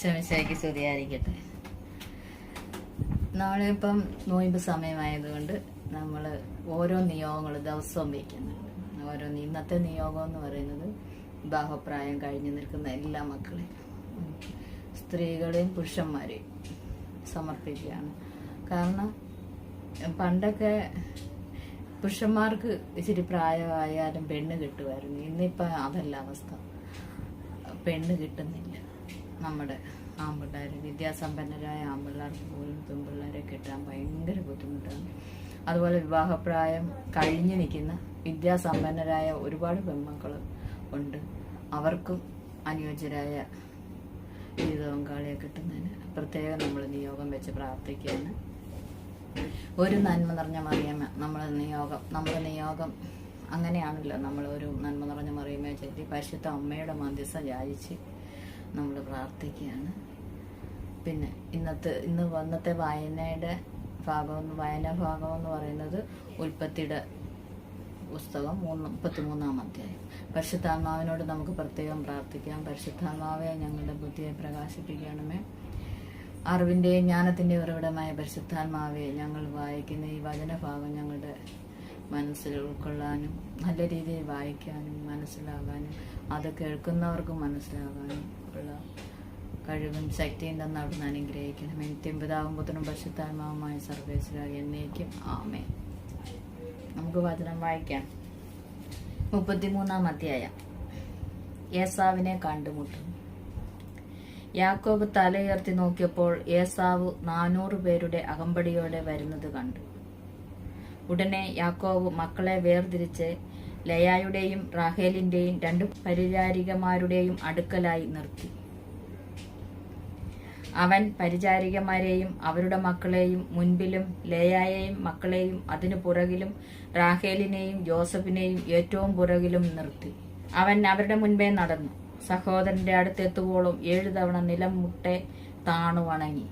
ശമിശയ്ക്ക് സ്തുതിയായിരിക്കട്ടെ. നമ്മളിപ്പം നോയിമ്പ് സമയമായതുകൊണ്ട് നമ്മൾ ഓരോ നിയോഗങ്ങൾ ദിവസവും വയ്ക്കുന്നുണ്ട് ഓരോ ഇന്നത്തെ നിയോഗം എന്ന് പറയുന്നത് വിവാഹപ്രായം കഴിഞ്ഞു നിൽക്കുന്ന എല്ലാ മക്കളെയും സ്ത്രീകളെയും പുരുഷന്മാരെയും സമർപ്പിക്കുകയാണ്. കാരണം പണ്ടൊക്കെ പുരുഷന്മാർക്ക് ഇച്ചിരി പ്രായമായാലും പെണ്ണ് കിട്ടുമായിരുന്നു. ഇന്നിപ്പോൾ അതല്ല അവസ്ഥ. പെണ്ണ് കിട്ടുന്നില്ല. നമ്മുടെ ആൺപിള്ളേർ വിദ്യാസമ്പന്നരായ ആൺപിള്ളേർക്ക് പോലും പെൺപിള്ളേരെ കിട്ടാൻ ഭയങ്കര ബുദ്ധിമുട്ടാണ്. അതുപോലെ വിവാഹപ്രായം കഴിഞ്ഞു നിൽക്കുന്ന വിദ്യാസമ്പന്നരായ ഒരുപാട് പെൺമക്കൾ ഉണ്ട്. അവർക്കും അനുയോജ്യരായ ജീവിത പങ്കാളിയെ കിട്ടുന്നതിന് പ്രത്യേകം നമ്മൾ നിയോഗം വെച്ച് പ്രാർത്ഥിക്കുകയാണ്. ഒരു നന്മ നിറഞ്ഞ മറിയമ്മ നമ്മൾ നിയോഗം നമ്മുടെ നിയോഗം അങ്ങനെയാണല്ലോ നമ്മൾ ഒരു നന്മ നിറഞ്ഞ മറിയമ്മയെ ചൊല്ലി പരിശുദ്ധ അമ്മയുടെ മധ്യസ്ഥ യാചിച്ച് നമ്മൾ പ്രാർത്ഥിക്കുകയാണ്. പിന്നെ ഇന്നത്തെ ഇന്ന് വന്നത്തെ വായനയുടെ ഭാഗം വായനാ ഭാഗം എന്ന് പറയുന്നത് ഉൽപ്പത്തിയുടെ പുസ്തകം മൂന്ന് മുപ്പത്തിമൂന്നാം അധ്യായം. പരിശുദ്ധാത്മാവിനോട് നമുക്ക് പ്രത്യേകം പ്രാർത്ഥിക്കാം. പരിശുദ്ധാത്മാവെ ഞങ്ങളുടെ ബുദ്ധിയെ പ്രകാശിപ്പിക്കണമേ. അറിവിന്റെയും ജ്ഞാനത്തിന്റെയും ഉറവിടമായ പരിശുദ്ധാത്മാവെ ഞങ്ങൾ വായിക്കുന്ന ഈ വചനഭാഗം ഞങ്ങളുടെ മനസ്സിൽ ഉൾക്കൊള്ളാനും നല്ല രീതിയിൽ വായിക്കാനും മനസ്സിലാകാനും അത് കേൾക്കുന്നവർക്കും മനസ്സിലാകാനും ഉള്ള കഴിവും ശക്തിയും തന്നെ അവിടുന്ന് അനുഗ്രഹിക്കണം. എനിക്കും പിതാവും പുത്രനും പരിശുദ്ധാത്മാവുമായ സർവേശ്വര എന്നേക്കും ആമേ നമുക്ക് വചനം വായിക്കാം. മുപ്പത്തിമൂന്നാം അധ്യായം. ഏസാവിനെ കണ്ടുമുട്ടുന്നു യാക്കോബ് തലയുയർത്തി നോക്കിയപ്പോൾ ഏസാവ് നാനൂറ് പേരുടെ അകമ്പടിയോടെ വരുന്നത് കണ്ടു. ഉടനെ യാക്കോബ് മക്കളെ വേർതിരിച്ച് ലയായുടെയും റാഹേലിന്റെയും രണ്ടു പരിചാരികമാരുടെയും അടുക്കലായി നിർത്തി. അവൻ പരിചാരികമാരെയും അവരുടെ മക്കളെയും മുൻപിലും ലേയായെയും മക്കളെയും അതിനു പുറകിലും റാഹേലിനെയും ജോസഫിനെയും ഏറ്റവും പുറകിലും നിർത്തി. അവൻ അവരുടെ മുൻപേ നടന്നു. സഹോദരന്റെ അടുത്തെത്തുവോളം ഏഴു തവണ നിലം മുട്ടെ താണു വണങ്ങി.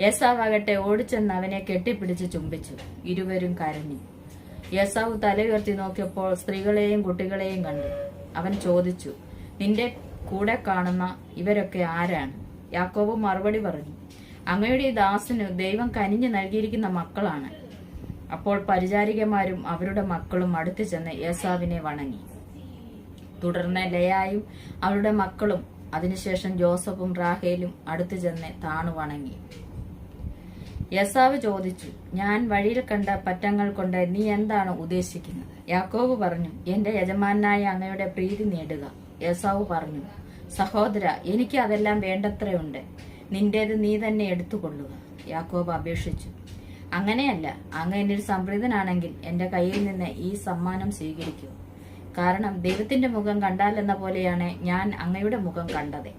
യേസാവാകട്ടെ ഓടിച്ചെന്ന് അവനെ കെട്ടിപ്പിടിച്ച് ചുംബിച്ചു. ഇരുവരും കരഞ്ഞു. യേസാവ് ഉയർത്തി നോക്കിയപ്പോൾ സ്ത്രീകളെയും കുട്ടികളെയും കണ്ടു അവൻ ചോദിച്ചു നിന്റെ കൂടെ കാണുന്ന ഇവരൊക്കെ ആരാണ്? യാക്കോബ് മറുപടി പറഞ്ഞു അങ്ങയുടെ ഈ ദാസന് ദൈവം കനിഞ്ഞു നൽകിയിരിക്കുന്ന മക്കളാണ്. അപ്പോൾ പരിചാരികമാരും അവരുടെ മക്കളും അടുത്തു ചെന്ന് യേസാവിനെ വണങ്ങി. തുടർന്ന് ലയായും അവരുടെ മക്കളും അതിനുശേഷം ജോസഫും റാഹേലും അടുത്തു ചെന്ന് താണു വണങ്ങി. യസാവ് ചോദിച്ചു ഞാൻ വഴിയിൽ കണ്ട പറ്റങ്ങൾ കൊണ്ട് നീ എന്താണ് ഉദ്ദേശിക്കുന്നത്? യാക്കോബ് പറഞ്ഞു എന്റെ യജമാനായ അങ്ങയുടെ പ്രീതി നേടുക. യസാവ് പറഞ്ഞു സഹോദര എനിക്ക് അതെല്ലാം വേണ്ടത്രയുണ്ട്. നിന്റേത് നീ തന്നെ എടുത്തുകൊള്ളുക. യാക്കോബ് അപേക്ഷിച്ചു അങ്ങനെയല്ല അങ്ങ് എന്നിൽ സംപ്രീതനാണെങ്കിൽ എന്റെ കയ്യിൽ നിന്ന് ഈ സമ്മാനം സ്വീകരിക്കൂ. കാരണം ദൈവത്തിന്റെ മുഖം കണ്ടാലെന്ന പോലെയാണ് ഞാൻ അങ്ങയുടെ മുഖം കണ്ടത്.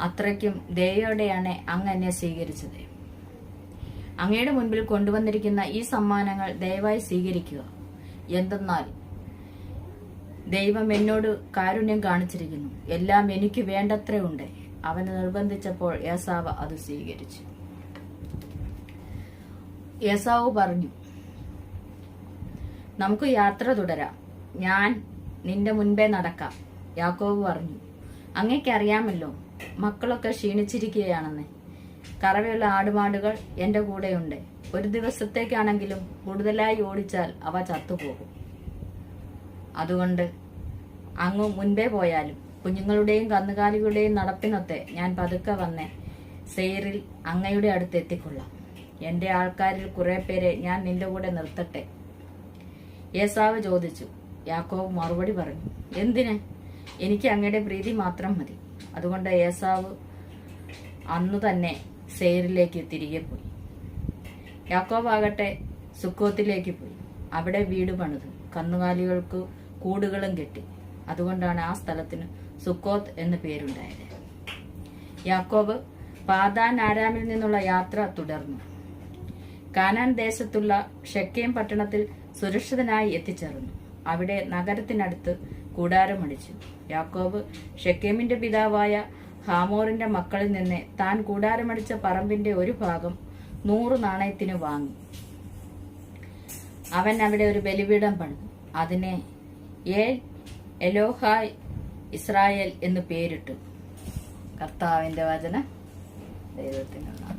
അത്രയ്ക്കും ദയോടെയാണ് അങ്ങ് എന്നെ സ്വീകരിച്ചത്. അങ്ങയുടെ മുൻപിൽ കൊണ്ടുവന്നിരിക്കുന്ന ഈ സമ്മാനങ്ങൾ ദയവായി സ്വീകരിക്കുക. എന്തെന്നാൽ ദൈവം എന്നോട് കാരുണ്യം കാണിച്ചിരിക്കുന്നു. എല്ലാം എനിക്ക് വേണ്ടത്ര ഉണ്ട്. അവന് നിർബന്ധിച്ചപ്പോൾ യേസാവ് അത് സ്വീകരിച്ചു. യേസാവ് പറഞ്ഞു നമുക്ക് യാത്ര തുടരാം. ഞാൻ നിന്റെ മുൻപേ നടക്കാം. യാക്കോവ് പറഞ്ഞു അങ്ങേക്കറിയാമല്ലോ മക്കളൊക്കെ ക്ഷീണിച്ചിരിക്കുകയാണെന്ന്. കറവയുള്ള ആടുമാടുകൾ എന്റെ കൂടെയുണ്ട്. ഒരു ദിവസത്തേക്കാണെങ്കിലും കൂടുതലായി ഓടിച്ചാൽ അവ ചത്തുപോകും. അതുകൊണ്ട് അങ്ങ് മുൻപേ പോയാലും കുഞ്ഞുങ്ങളുടെയും കന്നുകാലികളുടെയും നടപ്പിനൊത്തെ ഞാൻ പതുക്കെ വന്ന് സെയറിൽ അങ്ങയുടെ അടുത്ത് എത്തിക്കൊള്ളാം. എന്റെ ആൾക്കാരിൽ കുറെ പേരെ ഞാൻ നിന്റെ കൂടെ നിർത്തട്ടെ? യേസാവ് ചോദിച്ചു. യാക്കോവ് മറുപടി പറഞ്ഞു. എന്തിന്? എനിക്ക് അങ്ങയുടെ പ്രീതി മാത്രം മതി. അതുകൊണ്ട് യേസാവ് അന്നു തന്നെ സെയറിലേക്ക് തിരികെ പോയി. യാക്കോബ് ആകട്ടെ സുക്കോത്തിലേക്ക് പോയി. അവിടെ വീട് പണിതു. കന്നുകാലികൾക്ക് കൂടുകളും കെട്ടി. അതുകൊണ്ടാണ് ആ സ്ഥലത്തിന് സുക്കോത്ത് എന്ന് പേരുണ്ടായത്. യാക്കോബ് പാതാൻ ആരാമിൽ നിന്നുള്ള യാത്ര തുടർന്നു. കാനാൻ ദേശത്തുള്ള ഷെക്കേം പട്ടണത്തിൽ സുരക്ഷിതനായി എത്തിച്ചേർന്നു. അവിടെ നഗരത്തിനടുത്ത് കൂടാരമടിച്ചു യാക്കോബ് ഷെക്കേമിന്റെ പിതാവായ ഹാമോറിന്റെ മക്കളിൽ നിന്ന് താൻ കൂടാരമടിച്ച പറമ്പിന്റെ ഒരു ഭാഗം നൂറ് നാണയത്തിന് വാങ്ങി. അവൻ അവിടെ ഒരു ബലിപീഠം പണിതു. അതിനെ എ എലോഹായ് ഇസ്രായേൽ എന്ന് പേരിട്ടു. കർത്താവിന്റെ വചന ദൈവത്തിനുള്ള